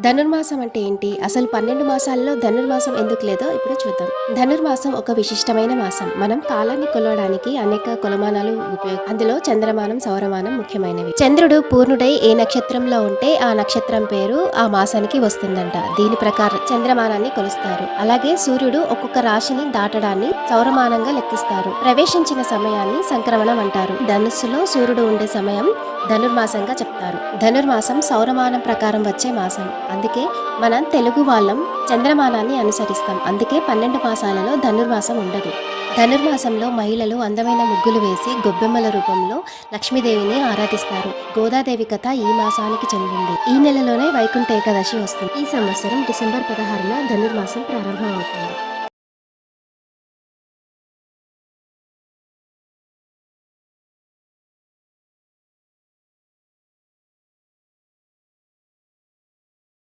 ధనుర్మాసం అంటే ఏంటి? అసలు పన్నెండు మాసాల్లో ధనుర్మాసం ఎందుకు లేదో ఇప్పుడు చూద్దాం. ధనుర్మాసం ఒక విశిష్టమైన మాసం. మనం కాలాన్ని కొలవడానికి అనేక కొలమానాలు ఉపయోగ అందులో చంద్రమానం సౌరమానం ముఖ్యమైనవి. చంద్రుడు పూర్ణుడై ఏ నక్షత్రంలో ఉంటే ఆ నక్షత్రం పేరు ఆ మాసానికి వస్తుందంట. దీని ప్రకారం చంద్రమానాన్ని కొలుస్తారు. అలాగే సూర్యుడు ఒక్కొక్క రాశిని దాటడాన్ని సౌరమానంగా లెక్కిస్తారు. ప్రవేశించిన సమయాన్ని సంక్రమణం అంటారు. ధనుస్సులో సూర్యుడు ఉండే సమయం ధనుర్మాసంగా చెప్తారు. ధనుర్మాసం సౌరమానం ప్రకారం వచ్చే మాసం. అందుకే మనం తెలుగు వాళ్ళం చంద్రమానాన్ని అనుసరిస్తాం. అందుకే పన్నెండు మాసాలలో ధనుర్మాసం ఉండదు. ధనుర్మాసంలో మహిళలు అందమైన ముగ్గులు వేసి గొబ్బెమ్మల రూపంలో లక్ష్మీదేవిని ఆరాధిస్తారు. గోదాదేవి కథ ఈ మాసానికి చెందింది. ఈ నెలలోనే వైకుంఠ ఏకాదశి వస్తుంది. ఈ సంవత్సరం డిసెంబర్ పదహారున ధనుర్మాసం ప్రారంభమవుతుంది.